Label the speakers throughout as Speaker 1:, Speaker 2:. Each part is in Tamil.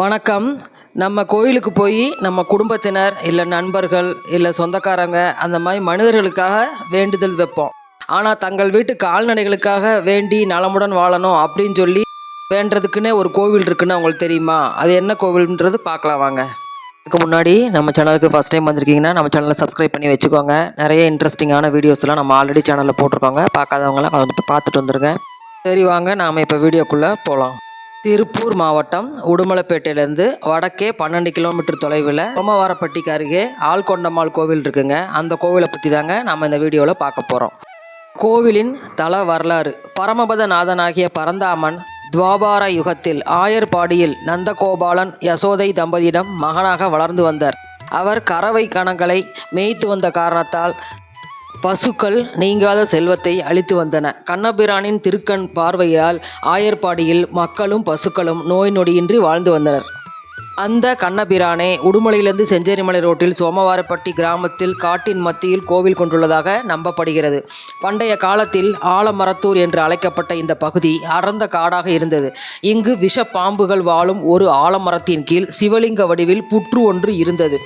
Speaker 1: வணக்கம். நம்ம கோயிலுக்கு போய் நம்ம குடும்பத்தினர் இல்லை நண்பர்கள் இல்லை சொந்தக்காரங்க அந்த மாதிரி மனிதர்களுக்காக வேண்டுதல் வைப்போம். ஆனால் தங்கள் வீட்டு கால்நடைகளுக்காக வேண்டி நலமுடன் வாழணும் அப்படின்னு சொல்லி வேண்டுறதுக்குன்னே ஒரு கோவில் இருக்குன்னு அவங்களுக்கு தெரியுமா? அது என்ன கோவில்ன்றது பார்க்கலாம் வாங்க. இதுக்கு முன்னாடி நம்ம சேனலுக்கு ஃபஸ்ட் டைம் வந்திருக்கீங்கன்னா நம்ம சேனலை சப்ஸ்கிரைப் பண்ணி வச்சுக்கோங்க. நிறைய இன்ட்ரெஸ்டிங்கான வீடியோஸ்லாம் நம்ம ஆல்ரெடி சேனலில் போட்டிருக்கோங்க. பார்க்காதவங்களாம் வந்துட்டு பார்த்துட்டு வந்துருங்க. சரி வாங்க நாம் இப்போ வீடியோக்குள்ளே போகலாம் திருப்பூர் மாவட்டம் உடுமலைப்பேட்டையிலேருந்து வடக்கே பன்னெண்டு கிலோமீட்டர் தொலைவில் சோமவாரப்பட்டிக்கு அருகே ஆள்கொண்டம்மாள் கோவில் இருக்குங்க. அந்த கோவிலை பற்றி தாங்க நம்ம இந்த வீடியோவில் பார்க்க போகிறோம் கோவிலின் தல வரலாறு. பரமபத நாதனாகிய பரந்தாமன் துவாபார யுகத்தில் ஆயர்பாடியில் நந்தகோபாலன் யசோதை தம்பதியிடம் மகனாக வளர்ந்து வந்தார். அவர் கறவை கணங்களை மேய்த்து வந்த காரணத்தால் பசுக்கள் நீங்காத செல்வத்தை அளித்து வந்தன. கண்ணபிரானின் திருக்கண் பார்வையால் ஆயர்பாடியில் மக்களும் பசுக்களும் நோய் நொடியின்றி வாழ்ந்து வந்தனர். அந்த கண்ணபிரானே உடுமலையிலிருந்து செஞ்சேரிமலை ரோட்டில் சோமவாரப்பட்டி கிராமத்தில் காட்டின் மத்தியில் கோவில் கொண்டுள்ளதாக நம்பப்படுகிறது. பண்டைய காலத்தில் ஆலமரத்தூர் என்று அழைக்கப்பட்ட இந்த பகுதி அடர்ந்த காடாக இருந்தது. இங்கு விஷ பாம்புகள் வாழும் ஒரு ஆலமரத்தின் கீழ் சிவலிங்க வடிவில் புற்று ஒன்று இருந்தது.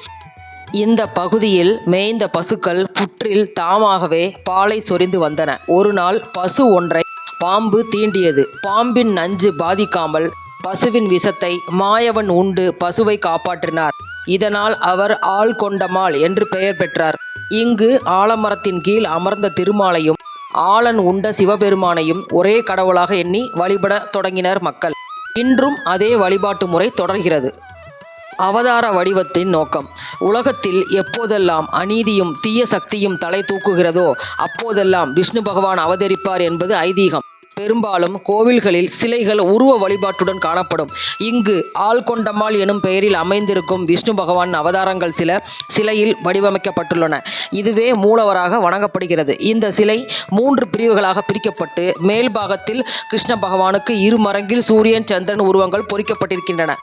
Speaker 1: இந்த பகுதியில் மேய்ந்த பசுக்கள் புற்றில் தாமாகவே பாலை சொரிந்து வந்தன. ஒரு நாள் பசு ஒன்றை பாம்பு தீண்டியது. பாம்பின் நஞ்சு பாதிக்காமல் பசுவின் விஷத்தை மாயவன் உண்டு பசுவை காப்பாற்றினார். இதனால் அவர் ஆள் கொண்டமாள் என்று பெயர் பெற்றார். இங்கு ஆலமரத்தின் கீழ் அமர்ந்த திருமாலையும் ஆலன் உண்ட சிவபெருமானையும் ஒரே கடவுளாக எண்ணி வழிபட தொடங்கினர் மக்கள். இன்றும் அதே வழிபாட்டு முறை தொடர்கிறது. அவதார வடிவத்தின் நோக்கம். உலகத்தில் எப்போதெல்லாம் அநீதியும் தீய சக்தியும் தலை தூக்குகிறதோ அப்போதெல்லாம் விஷ்ணு பகவான் அவதரிப்பார் என்பது ஐதீகம். பெரும்பாலும் கோவில்களில் சிலைகள் உருவ வழிபாட்டுடன் காணப்படும். இங்கு ஆள்கொண்டம்மாள் எனும் பெயரில் அமைந்திருக்கும் விஷ்ணு பகவான் அவதாரங்கள் சில சிலையில் வடிவமைக்கப்பட்டுள்ளன. இதுவே மூலவராக வணங்கப்படுகிறது. இந்த சிலை மூன்று பிரிவுகளாக பிரிக்கப்பட்டு மேல் பாகத்தில் கிருஷ்ண பகவானுக்கு இரு மரங்கில் சூரியன் சந்திரன் உருவங்கள் பொறிக்கப்பட்டிருக்கின்றன.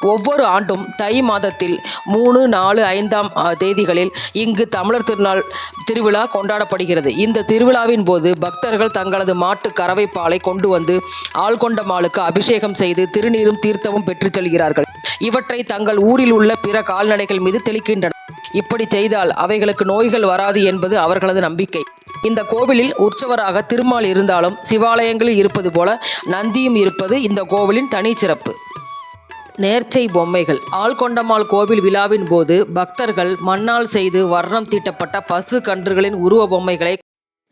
Speaker 1: ஒவ்வொரு ஆண்டும் தை மாதத்தில் மூணு நாலு ஐந்தாம் தேதிகளில் இங்கு தமிழர் திருநாள் திருவிழா கொண்டாடப்படுகிறது. இந்த திருவிழாவின் போது பக்தர்கள் தங்களது மாட்டு கறவை பாலை கொண்டு வந்து ஆள்கொண்ட மாலுக்கு அபிஷேகம் செய்து திருநீரும் தீர்த்தமும் பெற்றுச் செல்கிறார்கள். இவற்றை தங்கள் ஊரில் உள்ள பிற கால்நடைகள் மீது தெளிக்கின்றனர். இப்படி செய்தால் அவைகளுக்கு நோய்கள் வராது என்பது அவர்களது நம்பிக்கை. இந்த கோவிலில் உற்சவராக திருமால் இருந்தாலும் சிவாலயங்களில் இருப்பது போல நந்தியும் இருப்பது இந்த கோவிலின் தனிச்சிறப்பு. நேர்ச்சை பொம்மைகள். ஆழ்கொண்டமால் கோவில் விழாவின் போது பக்தர்கள் மண்ணால் செய்து வர்ணம் தீட்டப்பட்ட பசு கன்றுகளின் உருவ பொம்மைகளை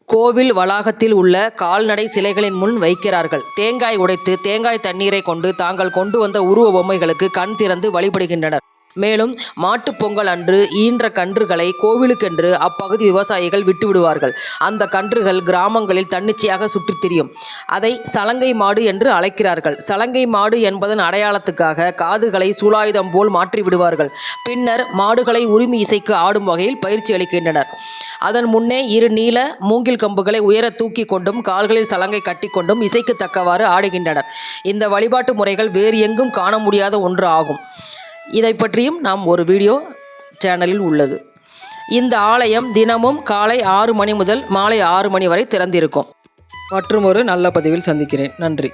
Speaker 1: கோவில் வளாகத்தில் உள்ள கால்நடை சிலைகளின் முன் வைக்கிறார்கள். தேங்காய் உடைத்து தேங்காய் தண்ணீரை கொண்டு தாங்கள் கொண்டு வந்த உருவ பொம்மைகளுக்கு கண் திறந்து வழிபடுகின்றனர். மேலும் மாட்டுப் பொங்கல் அன்று ஈன்ற கன்றுகளை கோவிலுக்கென்று அப்பகுதி விவசாயிகள் விட்டு விடுவார்கள் அந்த கன்றுகள் கிராமங்களில் தன்னிச்சையாக சுற்றித் திரியும். அதை சலங்கை மாடு என்று அழைக்கிறார்கள். சலங்கை மாடு என்பதன் அடையாளத்துக்காக காதுகளை சூலாயுதம் போல் மாற்றி விடுவார்கள் பின்னர் மாடுகளை உரிமை இசைக்கு ஆடும் வகையில் பயிற்சி அளிக்கின்றனர். அதன் முன்னே இரு நீல மூங்கில் கம்புகளை உயர தூக்கி கொண்டும் கால்களில் சலங்கை கட்டிக்கொண்டும் இசைக்கு தக்கவாறு ஆடுகின்றனர். இந்த வழிபாட்டு முறைகள் வேறு எங்கும் காண முடியாத ஒன்று ஆகும். இதை பற்றியும் நாம் ஒரு வீடியோ சேனலில் உள்ளது. இந்த ஆலயம் தினமும் காலை ஆறு மணி முதல் மாலை ஆறு மணி வரை திறந்திருக்கும். மற்றும் ஒரு நல்ல பதிவில் சந்திக்கிறேன். நன்றி.